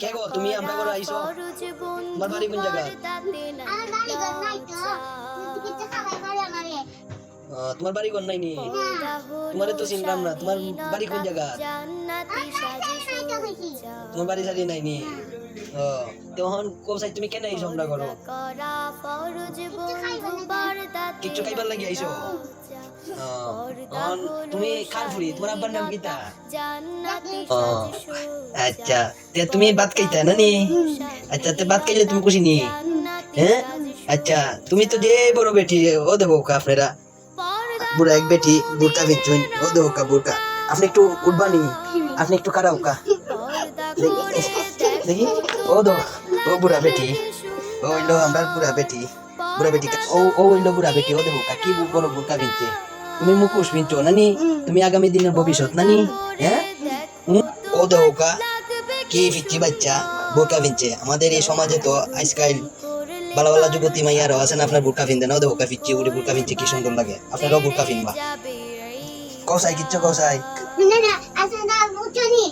কে গো তুমি আমরা করে আইছো তোমার বাড়ি কোন জায়গা আমার বাড়ি ঘর নাই তো কিছু খাবার আমারে তোমার বাড়ি কোন নাই নি? তোমারে তো চিনলাম না তোমার বাড়ি কোন জায়গা তোমার বাড়ি সারি নাই নি? ও তখন কোন সাইড তুমি কেন আইছো আমরা করো? কিচ্ছু খাইবার লাগি আইছো তুমি ফুরি তোমার আব্বার নাম কিতা আচ্ছা। তে তুমি ভাত খাইতা না নি আচ্ছা তে ভাত খাইলে তুমি খুশি নি? হ্যাঁ? আচ্ছা তুমি তো যে বড় বেটি ও কা আপনারা? বুড়া এক বেটি বুড়কা বিচুন ও দেখো কা বুড়কা। আপনি একটু উঠবানি আপনি একটু খারাপ কা। দেখি ও দো ও বুড়া বেটি ও হইল আমরা বুড়া বেটি বুড়া বেটি ও ও হইল বুড়া বেটি ও দেখো কা কি বড় বুড়কা বিনছে তুমি মুখোশ বিনছো নানি? তুমি আগামী দিনের ভবিষ্যৎ নানি? হ্যাঁ? ও দেখো কা পিচ্ছি বাচ্চা বোরকা পিনছে। আমাদের এই সমাজে তো আজকাল ভালো ভালো যুবতী মাইয়ারও আছেন আপনার বুরকা পিনতে না ওদের বোকা পিচ্ছি উড়ে বুরকা পিনছে কি সুন্দর লাগে। আপনারাও বুরকা পিনবা। কসাই কিচ্ছু কসাই বুঝছনি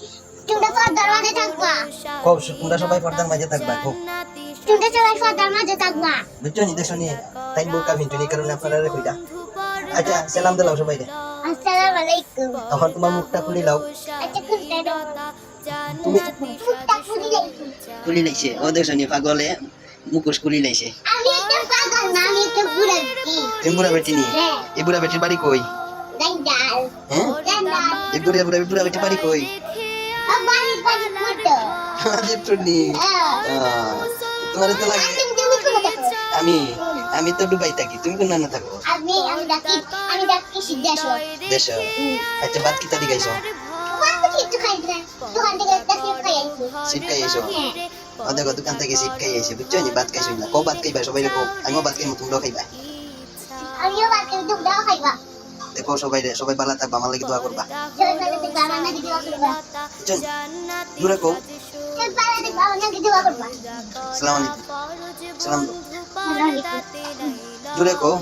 তোমরা সবাই পর্দার মাঝে থাকবা খুব। তোমরা সবাই পর্দার মাঝে থাকবা। বুঝছ নি দেখছ নি? তাই বুরকা পিনছো নি কারণে আপনারা কইটা আচ্ছা সালাম দিলাও সবাই আসসালামু আলাইকুম তখন তোমার মুখটা খুলি লাও আচ্ছা খুলতে দাও। তুমি ফুটটা খুলি দেখি খুলি লাইছে ও দেখছ নি পাগলে মুখোশ খুলি লাইছে আমি একটা পাগল না আমি একটা বুড়া কি তুমি বুড়া বেটি নি? হ্যাঁ। এই বুড়া বেটির বাড়ি কই? দান্ডাল হ্যাঁ? দান্ডাল এই বুড়া বুড়া বুড়া বেটির বাড়ি কই? বাড়ি বাড়ি ফুটো দেখছ নি আহ, তোমার তো লাগে। আমি? আমি তো দুবাই থাকি তুমি কোন না থাকো? আমি আমি ডাকি আমি ডাকি সিদ্ধেশ দেশ? আচ্ছা বাদ কিতা দিগাইছো থেকে দেখো দোকান থেকে সিপ খাই আইছে বুঝছ? নি ভাত খাইছো না। কো ভাত খাইবা? সবাই কো আমিও ভাত খাইমু তোমরাও খাইবা। আমিও বাকি দুধ দাও খাইবা। দেখো সবাই রে সবাই ভালো থাকবা আমার লাগি দোয়া করবা। থেকে? দূরে কো থেকে সালাম আলাইকুম। সালাম। Assalamualaikum.